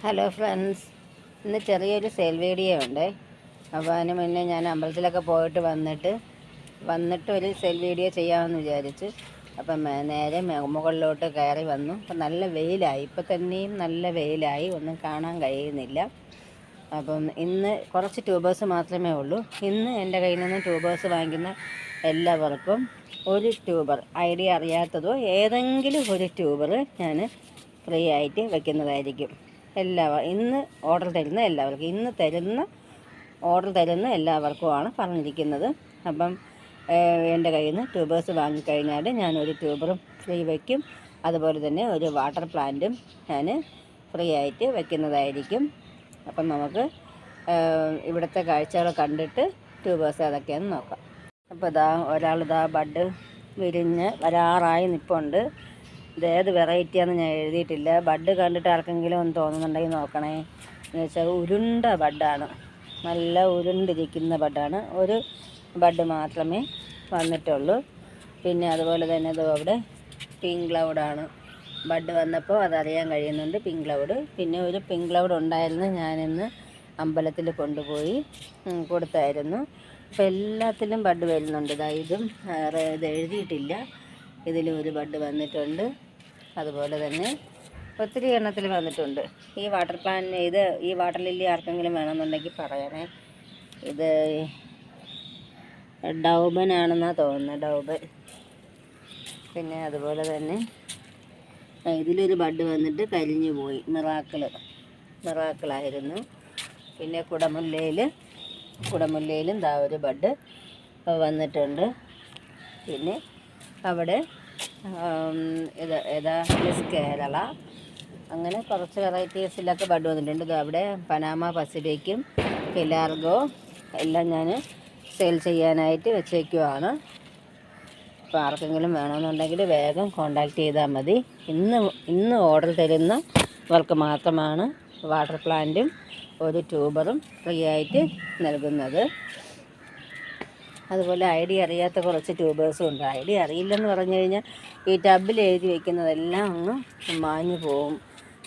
Hello friends ഇന്ന് ചെറിയൊരു cell video ഉണ്ട്. അപ്പോൾ അതിന് മുന്നേ ഞാൻ അമ്പലത്തിലൊക്കെ പോയിട്ട് വന്നിട്ട് വന്നിട്ട് ഒരു സെൽ വീഡിയോ ചെയ്യാമെന്ന് വിചാരിച്ച്. അപ്പം നേരെ മുകളിലോട്ട് കയറി വന്നു. അപ്പം നല്ല വെയിലായി. ഇപ്പം തന്നെയും നല്ല വെയിലായി. ഒന്നും കാണാൻ കഴിയുന്നില്ല. അപ്പം ഇന്ന് കുറച്ച് ട്യൂബേഴ്സ് മാത്രമേ ഉള്ളൂ. ഇന്ന് എന്റെ കയ്യിൽ നിന്ന് ട്യൂബേഴ്സ് വാങ്ങിക്കുന്ന എല്ലാവർക്കും ഒരു ട്യൂബർ ഐഡിയ അറിയാത്തതോ? ഏതെങ്കിലും ഒരു ട്യൂബർ ഞാൻ ഫ്രീ ആയിട്ട് വെക്കുന്നതായിരിക്കും. എല്ലാവർ ഇന്ന് ഓർഡർ തരുന്ന എല്ലാവർക്കും ഇന്ന് തരുന്ന ഓർഡർ തരുന്ന എല്ലാവർക്കുമാണ് പറഞ്ഞിരിക്കുന്നത്. അപ്പം എന്റെ കയ്യിൽ നിന്ന് ട്യൂബേഴ്സ് വാങ്ങിക്കഴിഞ്ഞാൽ ഞാനൊരു ട്യൂബറും ഫ്രീ വയ്ക്കും അതുപോലെ തന്നെ ഒരു വാട്ടർ പ്ലാന്റും ഞാൻ ഫ്രീ ആയിട്ട് വയ്ക്കുന്നതായിരിക്കും അപ്പം നമുക്ക് ഇവിടുത്തെ കാഴ്ചകൾ കണ്ടിട്ട് ട്യൂബേഴ്സ് ഏതൊക്കെയാണെന്ന് നോക്കാം. അപ്പോൾ ഇതാ ഒരാളിതാ ബഡ് വിരിഞ്ഞ് വരാറായി നിൽപ്പുണ്ട് ഇത് ഏത് ഞാൻ എഴുതിയിട്ടില്ല. ബഡ് കണ്ടിട്ട് ആർക്കെങ്കിലും ഒന്ന് തോന്നുന്നുണ്ടെങ്കിൽ നോക്കണേ. എന്ന് വെച്ചാൽ ഉരുണ്ട ബഡാണ് നല്ല ഉരുണ്ടിരിക്കുന്ന ബഡാണ് ഒരു ബഡ് മാത്രമേ വന്നിട്ടുള്ളൂ. പിന്നെ അതുപോലെ തന്നെ ഇത് അവിടെ പിങ്ക് ക്ലൗഡാണ് ബഡ് വന്നപ്പോൾ അതറിയാൻ കഴിയുന്നുണ്ട് പിങ്ക് ക്ലൗഡ് പിന്നെ ഒരു പിങ്ക് ക്ലൗഡ് ഉണ്ടായിരുന്നു ഞാനിന്ന് അമ്പലത്തിൽ കൊണ്ടുപോയി കൊടുത്തായിരുന്നു. അപ്പോൾ എല്ലാത്തിലും ബഡ് വരുന്നുണ്ട്. ഇതാ ഇതും ഇത് എഴുതിയിട്ടില്ല. ഇതിലും ഒരു ബഡ് വന്നിട്ടുണ്ട്. അതുപോലെ തന്നെ ഒത്തിരി എണ്ണത്തിൽ വന്നിട്ടുണ്ട്. ഈ വാട്ടർ പ്ലാന്റിന് ഇത് ഈ വാട്ടർ ലില്ലി ആർക്കെങ്കിലും വേണമെന്നുണ്ടെങ്കിൽ പറയണേ. ഇത് ഡൗബൻ ആണെന്നാണ് തോന്നുന്നത് ഡൗബൻ. പിന്നെ അതുപോലെ തന്നെ ഇതിലൊരു ബഡ് വന്നിട്ട് കരിഞ്ഞു പോയി മിറാക്കിൾ. മിറാക്കിളായിരുന്നു. പിന്നെ കുടമുല്ലയിൽ കുടമുല്ലയിലും ദാ ഒരു ബഡ് വന്നിട്ടുണ്ട്. പിന്നെ അവിടെ ഇത് ഏതാ? മിസ് കേരള. അങ്ങനെ കുറച്ച് വെറൈറ്റീസിലൊക്കെ ബഡ് വന്നിട്ടുണ്ട്. അവിടെ പനാമ പസിഫിക്കും പിലാർഗോ എല്ലാം ഞാൻ സെയിൽ ചെയ്യാനായിട്ട് വെച്ചേക്കുവാണ്. അപ്പോൾ ആർക്കെങ്കിലും വേണമെന്നുണ്ടെങ്കിൽ വേഗം കോണ്ടാക്ട് ചെയ്താൽ മതി. ഇന്ന് ഇന്ന് ഓർഡർ തരുന്നവർക്ക് മാത്രമാണ് വാട്ടർ പ്ലാന്റും ഒരു ട്യൂബറും ഫ്രീ ആയിട്ട് നൽകുന്നത്. അതുപോലെ ഐ ഡി അറിയാത്ത കുറച്ച് ട്യൂബേഴ്സും ഉണ്ട്. ഐ ഡി അറിയില്ലെന്ന് പറഞ്ഞു കഴിഞ്ഞാൽ ഈ ടബിൽ എഴുതി വയ്ക്കുന്നതെല്ലാം അങ്ങ് മാഞ്ഞു പോവും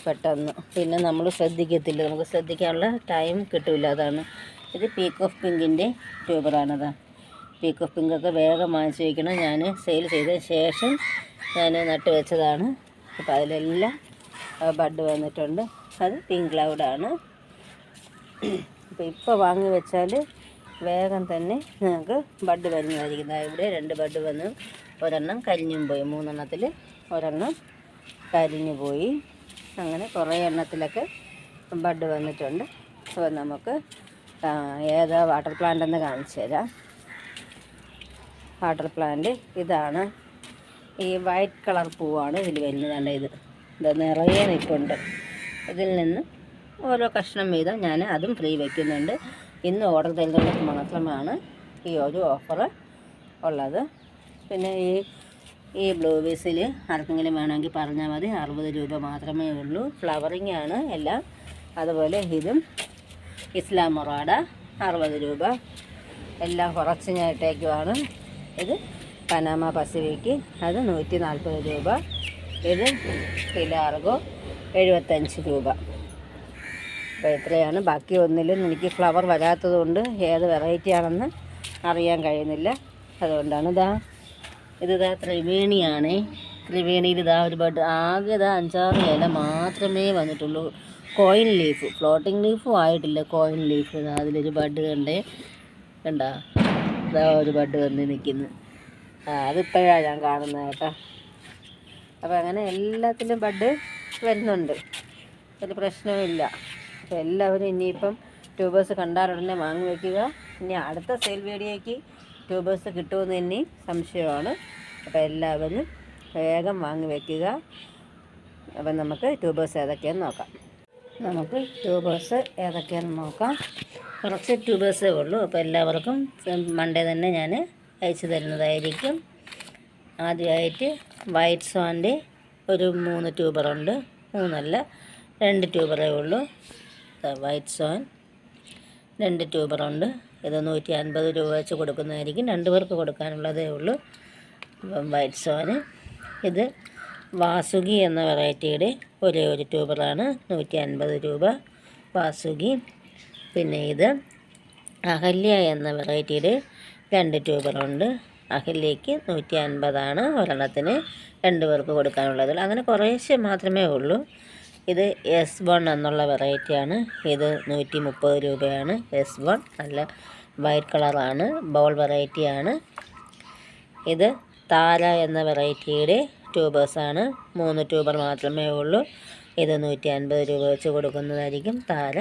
പെട്ടെന്ന്. പിന്നെ നമ്മൾ ശ്രദ്ധിക്കത്തില്ല. നമുക്ക് ശ്രദ്ധിക്കാനുള്ള ടൈം കിട്ടില്ല അതാണ്. ഇത് പീക്ക് ഓഫ് പിങ്കിന്റെ ട്യൂബറാണത് പീക്ക് ഓഫ് പിങ്കൊക്കെ വേഗം വാങ്ങിച്ചു വയ്ക്കണം ഞാൻ സെയിൽ ചെയ്ത ശേഷം ഞാൻ നട്ട് വെച്ചതാണ്. അപ്പോൾ അതിലെല്ലാം ബഡ് വന്നിട്ടുണ്ട്. അത് പിങ്ക് ക്ലൗഡാണ് അപ്പോൾ ഇപ്പോൾ വാങ്ങി വെച്ചാൽ വേഗം തന്നെ നിങ്ങൾക്ക് ബഡ് വരുന്നതായിരിക്കും. ഇവിടെ രണ്ട് ബഡ് വന്ന് ഒരെണ്ണം കരിഞ്ഞും പോയി. മൂന്നെണ്ണത്തിൽ ഒരെണ്ണം കരിഞ്ഞു പോയി. അങ്ങനെ കുറേ എണ്ണത്തിലൊക്കെ ബഡ് വന്നിട്ടുണ്ട്. അപ്പോൾ നമുക്ക് ഏതാ വാട്ടർ പ്ലാന്റ് എന്ന് കാണിച്ചു തരാം. വാട്ടർ പ്ലാന്റ് ഇതാണ്. ഈ വൈറ്റ് കളർ പൂവാണ് ഇതിൽ വരുന്നതാണ് ഇത്? ഇത് നിറയെ നിൽപ്പുണ്ട്. ഇതിൽ നിന്ന് ഓരോ കഷ്ണം വീതം ഞാൻ അതും ഫ്രീ വയ്ക്കുന്നുണ്ട് ഇന്ന് ഓർഡർ ചെയ്തവർക്ക് മാത്രമാണ് ഈ ഒരു ഓഫർ ഉള്ളത്. പിന്നെ ഈ ഈ ബ്ലൂ ബീസിൽ ആർക്കെങ്കിലും വേണമെങ്കിൽ പറഞ്ഞാൽ മതി. അറുപത് രൂപ മാത്രമേ ഉള്ളൂ. ഫ്ലവറിങ് ആണ് എല്ലാം. അതുപോലെ ഇതും ഇസ്ലാം മൊറാഡ അറുപത് രൂപ. എല്ലാം കുറച്ച് ഞാൻ ഇട്ടേക്കുവാണ് ഇത് പനാമ പസിഫിക്ക് അത് നൂറ്റി നാൽപ്പത് രൂപ. ഇത് പിലാർഗോ എഴുപത്തഞ്ച് രൂപ. അപ്പോൾ ഇത്രയാണ് ബാക്കി ഒന്നിലും എനിക്ക് ഫ്ലവർ വരാത്തത് കൊണ്ട് ഏത് വെറൈറ്റി ആണെന്ന് അറിയാൻ കഴിയുന്നില്ല. അതുകൊണ്ടാണ് ഇതാ ഇത് ഇതാ ത്രിവേണിയാണേ. ത്രിവേണിയിൽ ഇതാ ഒരു ബഡ് ആകെ ഇതാ അഞ്ചാറ് ഇല മാത്രമേ വന്നിട്ടുള്ളൂ. കോയിൻ ലീഫ് ഫ്ലോട്ടിംഗ് ലീഫും ആയിട്ടില്ല. കോയിൻ ലീഫ് ഇതാ അതിലൊരു ബഡ് കണ്ടേ. കണ്ട? ഇതാ ഒരു ബഡ് വന്ന് നിൽക്കുന്നു. ആ അതിപ്പോഴാണ് ഞാൻ കാണുന്നത് കേട്ടോ. അപ്പോൾ അങ്ങനെ എല്ലാത്തിലും ബഡ് വരുന്നുണ്ട്. ഒരു പ്രശ്നവുമില്ല. അപ്പോൾ എല്ലാവരും ഇനിയിപ്പം ട്യൂബേഴ്സ് കണ്ടാലുടനെ വാങ്ങി വയ്ക്കുക ഇനി അടുത്ത സെയിൽ വീഡിയോയ്ക്ക് ട്യൂബേഴ്സ് കിട്ടുമെന്ന് ഇനി സംശയമാണ്. അപ്പോൾ എല്ലാവരും വേഗം വാങ്ങി വയ്ക്കുക അപ്പം നമുക്ക് ട്യൂബേഴ്സ് ഏതൊക്കെയാണെന്ന് നോക്കാം. നമുക്ക് ട്യൂബേഴ്സ് ഏതൊക്കെയാണെന്ന് നോക്കാം. കുറച്ച് ട്യൂബേഴ്സേ ഉള്ളൂ. അപ്പോൾ എല്ലാവർക്കും മൺഡേ തന്നെ ഞാൻ അയച്ചു തരുന്നതായിരിക്കും. ആദ്യമായിട്ട് വൈറ്റ് സോന്റെ ഒരു മൂന്ന് ട്യൂബറുണ്ട്. മൂന്നല്ല രണ്ട് ട്യൂബറേ ഉള്ളൂ. വൈറ്റ് സോൻ രണ്ട് ട്യൂബറുണ്ട് ഇത് നൂറ്റി അൻപത് രൂപ വെച്ച് കൊടുക്കുന്നതായിരിക്കും. രണ്ട് പേർക്ക് കൊടുക്കാനുള്ളതേ ഉള്ളൂ. വൈറ്റ് സോന് ഇത് വാസുകി എന്ന വെറൈറ്റിയുടെ ഒരേ ഒരു ട്യൂബറാണ് നൂറ്റി അൻപത് രൂപ വാസുകി. പിന്നെ ഇത് അഹല്യ എന്ന വെറൈറ്റിയുടെ രണ്ട് ട്യൂബറുണ്ട് അഹല്യയ്ക്ക് നൂറ്റി അൻപതാണ് ഒരെണ്ണത്തിന് രണ്ട് പേർക്ക് കൊടുക്കാനുള്ളത് അങ്ങനെ കുറേശ്ശെ മാത്രമേ ഉള്ളൂ. ഇത് എസ് വൺ എന്നുള്ള വെറൈറ്റിയാണ് ഇത് നൂറ്റി മുപ്പത് രൂപയാണ്. എസ് വൺ നല്ല വൈറ്റ് കളറാണ് ബൗൾ വെറൈറ്റിയാണ് ഇത് താര എന്ന വെറൈറ്റിയുടെ ട്യൂബേഴ്സാണ് മൂന്ന് ട്യൂബർ മാത്രമേ ഉള്ളൂ. ഇത് നൂറ്റി അൻപത് രൂപ വെച്ച് കൊടുക്കുന്നതായിരിക്കും താര.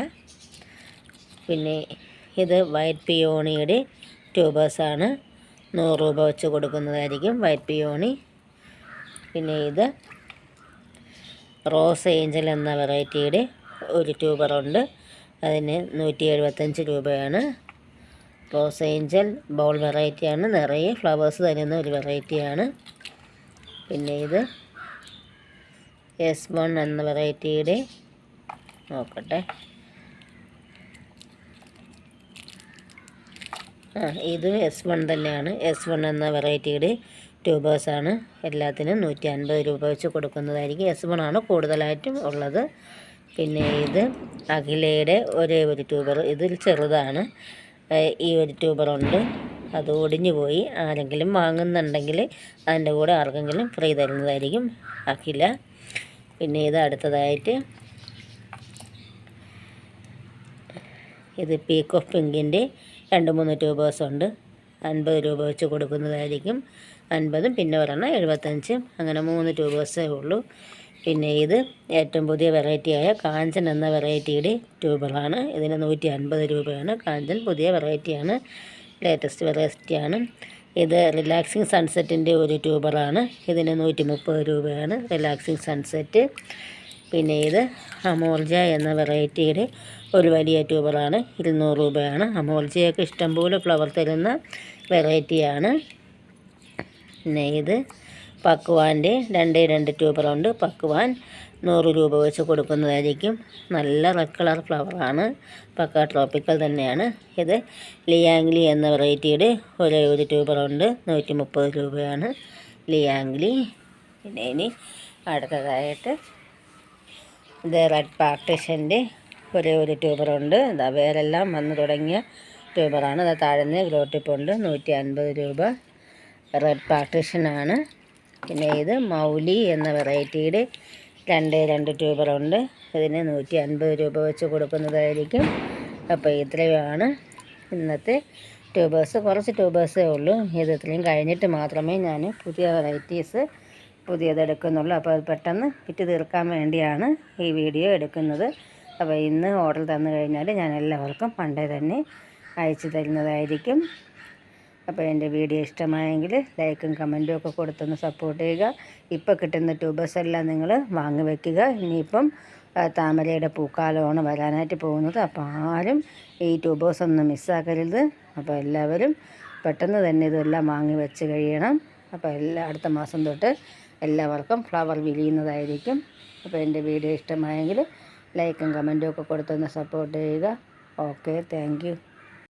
പിന്നെ ഇത് വൈറ്റ് പിയോണിയുടെ ട്യൂബേഴ്സാണ് നൂറ് രൂപ വെച്ച് കൊടുക്കുന്നതായിരിക്കും വൈറ്റ് പിയോണി പിന്നെ ഇത് റോസ് ഏഞ്ചൽ എന്ന വെറൈറ്റിയുടെ ഒരു ട്യൂബറുണ്ട്. അതിന് നൂറ്റി എഴുപത്തഞ്ച് രൂപയാണ്. റോസ് ഏഞ്ചൽ ബൗൾ വെറൈറ്റിയാണ്. നിറയെ ഫ്ലവേഴ്സ് തരുന്ന ഒരു വെറൈറ്റിയാണ്. പിന്നെ ഇത് എസ് വൺ എന്ന വെറൈറ്റിയുടെ നോക്കട്ടെ. ഇത് എസ് വൺ തന്നെയാണ്. എസ് വൺ എന്ന വെറൈറ്റിയുടെ ട്യൂബേഴ്സാണ് എല്ലാത്തിനും നൂറ്റി അൻപത് രൂപ വെച്ച് കൊടുക്കുന്നതായിരിക്കും. എസ് വൺ ആണ് കൂടുതലായിട്ടും ഉള്ളത്. പിന്നെ ഇത് അഖിലയുടെ ഒരേ ഒരു ട്യൂബർ. ഇതിൽ ചെറുതാണ്. ഈ ഒരു ട്യൂബറുണ്ട് അത് ഒടിഞ്ഞു പോയി. ആരെങ്കിലും വാങ്ങുന്നുണ്ടെങ്കിൽ അതിന്റെ കൂടെ ആർക്കെങ്കിലും ഫ്രീ തരുന്നതായിരിക്കും അഖില. പിന്നെ ഇത് അടുത്തതായിട്ട് ഇത് പീക്ക് ഓഫ് പിങ്കിന്റെ രണ്ട് മൂന്ന് ട്യൂബേഴ്സ് ഉണ്ട്. അൻപത് രൂപ വെച്ച് കൊടുക്കുന്നതായിരിക്കും. അൻപതും പിന്നെ ഒരെണ്ണം എഴുപത്തഞ്ചും. അങ്ങനെ മൂന്ന് ട്യൂബേഴ്സേ ഉള്ളൂ. പിന്നെ ഇത് ഏറ്റവും പുതിയ വെറൈറ്റിയായ കാഞ്ചൻ എന്ന വെറൈറ്റിയുടെ ട്യൂബുകളാണ്. ഇതിന് നൂറ്റി അൻപത് രൂപയാണ്. കാഞ്ചൻ പുതിയ വെറൈറ്റിയാണ് ലേറ്റസ്റ്റ് വെറൈറ്റിയാണ് ഇത് റിലാക്സിങ് സൺസെറ്റിന്റെ ഒരു ട്യൂബറാണ്. ഇതിന് നൂറ്റി മുപ്പത് രൂപയാണ് റിലാക്സിങ് സൺസെറ്റ് പിന്നെ ഇത് അമോർജ എന്ന വെറൈറ്റിയുടെ ഒരു വലിയ ട്യൂബറാണ്. ഇരുന്നൂറ് രൂപയാണ്. അമോർജയൊക്കെ ഇഷ്ടംപോലെ ഫ്ലവർ തരുന്ന വെറൈറ്റിയാണ് പിന്നെ ഇത് പക്വാന്റെ രണ്ട് രണ്ട് ട്യൂബറുണ്ട് പക്വാൻ നൂറ് രൂപ വെച്ച് കൊടുക്കുന്നതായിരിക്കും. നല്ല റെഡ് കളർ ഫ്ലവറാണ്. പക്ക ട്രോപ്പിക്കൽ തന്നെയാണ്. ഇത് ലിയാങ്ലി എന്ന വെറൈറ്റിയുടെ ഒരേ ഒരു ട്യൂബറുണ്ട് നൂറ്റി മുപ്പത് രൂപയാണ്. ലിയാങ്ലി പിന്നെ ഇനി അടുത്തതായിട്ട് ഇത് റെഡ് പാർട്ടിഷന്റെ ഒരേ ഒരു ട്യൂബറുണ്ട് ഇതാ വേരെല്ലാം വന്നു തുടങ്ങിയ ട്യൂബറാണ്. അത് താഴ്ന്ന ഗ്രോട്ടിപ്പുണ്ട് നൂറ്റി അൻപത് രൂപ. റെഡ് പാർട്ടിഷനാണ് പിന്നെ ഇത് മൗലി എന്ന വെറൈറ്റിയുടെ രണ്ട് രണ്ട് ട്യൂബറുണ്ട് ഇതിന് നൂറ്റി അൻപത് രൂപ വെച്ച് കൊടുക്കുന്നതായിരിക്കും. അപ്പോൾ ഇത്രയുമാണ് ഇന്നത്തെ ട്യൂബേഴ്സ് കുറച്ച് ട്യൂബേഴ്സേ ഉള്ളൂ. ഇത് ഇത്രയും കഴിഞ്ഞിട്ട് മാത്രമേ ഞാൻ പുതിയ വെറൈറ്റീസ് പുതിയതെടുക്കുന്നുള്ളൂ അപ്പോൾ അത് പെട്ടെന്ന് വിറ്റ് തീർക്കാൻ വേണ്ടിയാണ് ഈ വീഡിയോ എടുക്കുന്നത്. അപ്പോൾ ഇന്ന് ഓർഡർ തന്നു കഴിഞ്ഞാൽ ഞാൻ എല്ലാവർക്കും പണ്ടേ തന്നെ അയച്ചു തരുന്നതായിരിക്കും. അപ്പോൾ എന്റെ വീഡിയോ ഇഷ്ടമായെങ്കിൽ ലൈക്കും കമന്റും ഒക്കെ കൊടുത്തൊന്ന് സപ്പോർട്ട് ചെയ്യുക. ഇപ്പോൾ കിട്ടുന്ന ട്യൂബേഴ്സ് എല്ലാം നിങ്ങൾ വാങ്ങി വയ്ക്കുക ഇനിയിപ്പം താമരയുടെ പൂക്കാലമാണ് വരാനായിട്ട് പോകുന്നത്. അപ്പോൾ ആരും ഈ ട്യൂബേഴ്സ് ഒന്നും മിസ്സാക്കരുത്. അപ്പോൾ എല്ലാവരും പെട്ടെന്ന് തന്നെ ഇതെല്ലാം വാങ്ങി വെച്ച് കഴിയണം. അപ്പോൾ എല്ലാ അടുത്ത മാസം തൊട്ട് എല്ലാവർക്കും ഫ്ലവർ വിരിയുന്നതായിരിക്കും. അപ്പോൾ എന്റെ വീഡിയോ ഇഷ്ടമായെങ്കിൽ ലൈക്കും കമന്റും ഒക്കെ കൊടുത്തൊന്ന് സപ്പോർട്ട് ചെയ്യുക. Okay thank